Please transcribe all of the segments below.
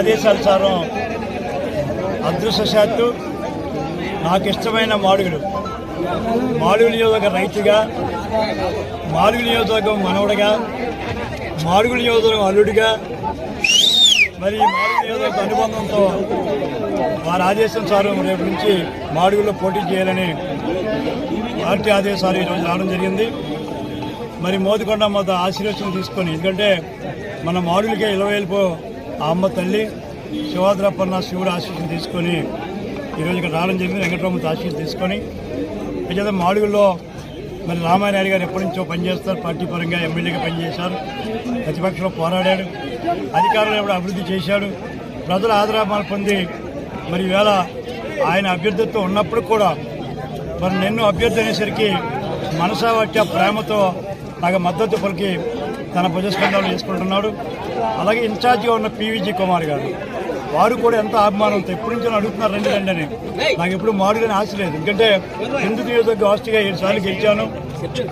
ఆదేశానుసారం అదృష్టశాత్తు నాకు ఇష్టమైన మాడుగులు మాడుగు నియోజకవర్గ రైతుగా మాడుగుల నియోజకవర్గం మనవడుగా మాడుగు నియోజకవర్గం అల్లుడిగా మరి మాడుగు నియోజకవర్గ అనుబంధంతో వారి ఆదేశానుసారం రేపు నుంచి మాడుగుల్లో పోటీ చేయాలని పార్టీ ఆదేశాలు ఈరోజు రావడం జరిగింది. మరి మోదికొండ మొదట ఆశీర్వచనం తీసుకొని ఎందుకంటే మన మాడులకే ఇలవేల్పో ఆ అమ్మ తల్లి శివాద్రపన్న శివుడు ఆశీస్సులు తీసుకొని ఈరోజు ఇక్కడ రావడం జరిగింది వెంకటరామతో ఆశీస్సులు తీసుకొని. ప్రజలు మాడుగుల్లో మరి రామానాయుడు గారు ఎప్పటి నుంచో పనిచేస్తారు పార్టీ పరంగా ఎమ్మెల్యేగా పనిచేశారు ప్రతిపక్షంలో పోరాడాడు అధికారులు ఎప్పుడు అభివృద్ధి చేశాడు. ప్రజల ఆదరామాలు పొంది మరి వేళ ఆయన అభ్యర్థితో ఉన్నప్పుడు కూడా మరి నిన్ను అభ్యర్థి అనేసరికి మనసా వచ్చే ప్రేమతో నాకు మద్దతు పలికి తన భుజస్కంధాలు చేసుకుంటున్నాడు అలాగే ఇన్ఛార్జిగా ఉన్న పీవీజీ కుమార్ గారు. వారు కూడా ఎంత అభిమానంతో ఎప్పటి నుంచో అడుగుతున్నారు రండి రండి అని. నాకు ఎప్పుడు మాడుగానే ఆశ లేదు. ఎందుకంటే హిందూ నియోజకవర్గ ఆస్తిగా ఏడు సార్లు గెలిచాను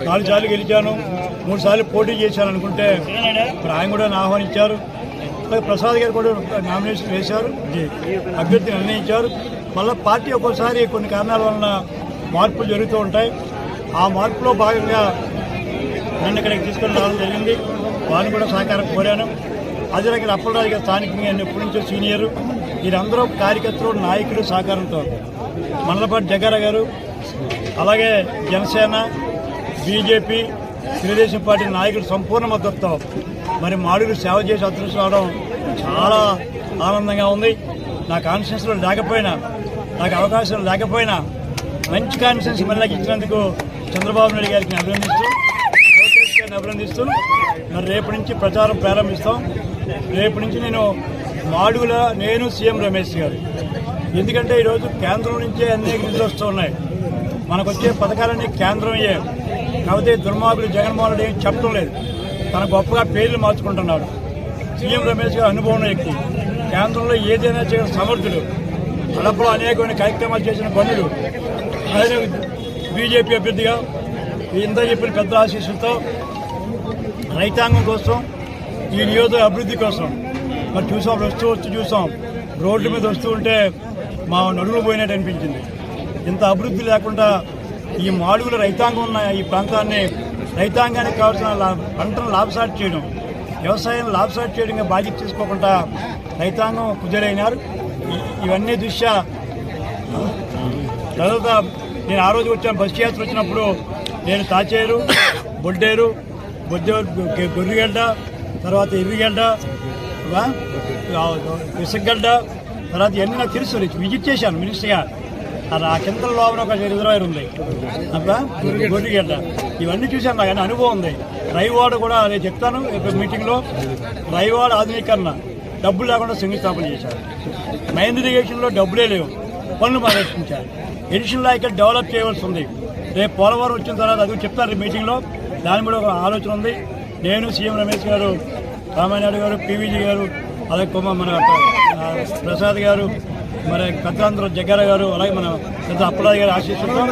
నాలుగు సార్లు గెలిచాను మూడు సార్లు పోటీ చేశాను అనుకుంటే మరి ఆయన కూడా ఆహ్వానించారు. అలాగే ప్రసాద్ గారు కూడా నామినేషన్ వేశారు అభ్యర్థి నిర్ణయించారు. మళ్ళీ పార్టీ ఒక్కోసారి కొన్ని కారణాల వలన మార్పులు జరుగుతూ ఉంటాయి. ఆ మార్పులో భాగంగా నన్ను ఇక్కడికి తీసుకొని రావడం జరిగింది. వారిని కూడా సహకారం కోరాను. అదే రకంగా అప్పలరాజు గారు స్థానికంగా ఎప్పటి నుంచో సీనియరు. వీరందరూ కార్యకర్తలు నాయకులు సహకారంతో. మండలపాటి జగ్గార గారు అలాగే జనసేన బీజేపీ తెలుగుదేశం పార్టీ నాయకులు సంపూర్ణ మద్దతుతో మరి మాడుగులు సేవ చేసి అదృష్టం రావడం చాలా ఆనందంగా ఉంది. నా కాన్షియన్స్లో లేకపోయినా నాకు అవకాశం లేకపోయినా మంచి కాన్షియన్స్ మళ్ళీ ఇచ్చినందుకు చంద్రబాబు నాయుడు గారికి అభినందిస్తూ లోకేష్ అభినందిస్తూ మరి రేపు నుంచి ప్రచారం ప్రారంభిస్తాం. రేపు నుంచి నేను మాడుగుల నేను సీఎం రమేష్ గారు. ఎందుకంటే ఈరోజు కేంద్రం నుంచే అనేక నిధులు వస్తూ ఉన్నాయి. మనకు వచ్చే పథకాలన్నీ కేంద్రమయ్యే కాకపోతే దుర్మార్గులు జగన్మోహన్ రెడ్డి ఏం చెప్పడం లేదు. తన గొప్పగా పేర్లు మార్చుకుంటున్నాడు. సీఎం రమేష్ గారు అనుభవం వ్యక్తి కేంద్రంలో ఏదైనా చేయడం సమర్థుడు కడపలో అనేకమైన కార్యక్రమాలు చేసిన పనులు ఆయన బీజేపీ అభ్యర్థిగా ఇంత చెప్పిన పెద్ద ఆశీస్సులతో రైతాంగం కోసం ఈ నియోజక అభివృద్ధి కోసం. మరి చూసాం వస్తూ వచ్చి చూసాం. రోడ్ల మీద వస్తూ ఉంటే మా నడుములు పోయినట్టు అనిపించింది. ఇంత అభివృద్ధి లేకుండా ఈ మాడుగుల రైతాంగం ఉన్న ఈ ప్రాంతాన్ని రైతాంగానికి కావాల్సిన పంటను లాభసాటి చేయడం వ్యవసాయం లాభసాటి చేయడంగా బాధ్యత తీసుకోకుండా రైతాంగం కుజరైనారు ఇవన్నీ దృష్ట్యా తర్వాత నేను ఆ రోజు వచ్చాను బస్ యాత్ర వచ్చినప్పుడు నేను తాచేరు బొడ్డేరు బొడ్డే గొర్రెగడ్డ తర్వాత ఎర్రిగడ్డ విసగడ్డ తర్వాత ఇవన్నీ నాకు తెలుసు విజిట్ చేశాను మినిస్టర్గా అది ఆ కింద లోపల ఒక రిజర్వాయర్ ఉంది. అబ్బా గొర్రెగడ్డ ఇవన్నీ చూశాను నాకు అనుభవం ఉంది. రైవాడ కూడా నేను చెప్తాను మీటింగ్లో రైవాడ ఆధునీకరణ. డబ్బులు లేకుండా శంకుస్థాపన చేశారు మైన్ ఇరిగేషన్లో డబ్బులే లేవు. పనులు ప్రదర్శించారు ఎడిషనల్ ఇక్కడ డెవలప్ చేయవలసి ఉంది. రేపు పోలవరం వచ్చిన తర్వాత అది చెప్తారు మీటింగ్లో. దాని మీద ఒక ఆలోచన ఉంది. నేను సీఎం రమేష్ గారు రామానాయుడు గారు పీవీజీ గారు అలాగే కుమార్ మన ప్రసాద్ గారు మరి పెద్దలందరూ జగ్గార గారు అలాగే మన పెద్ద అప్పలాది గారు ఆశిస్తున్నాం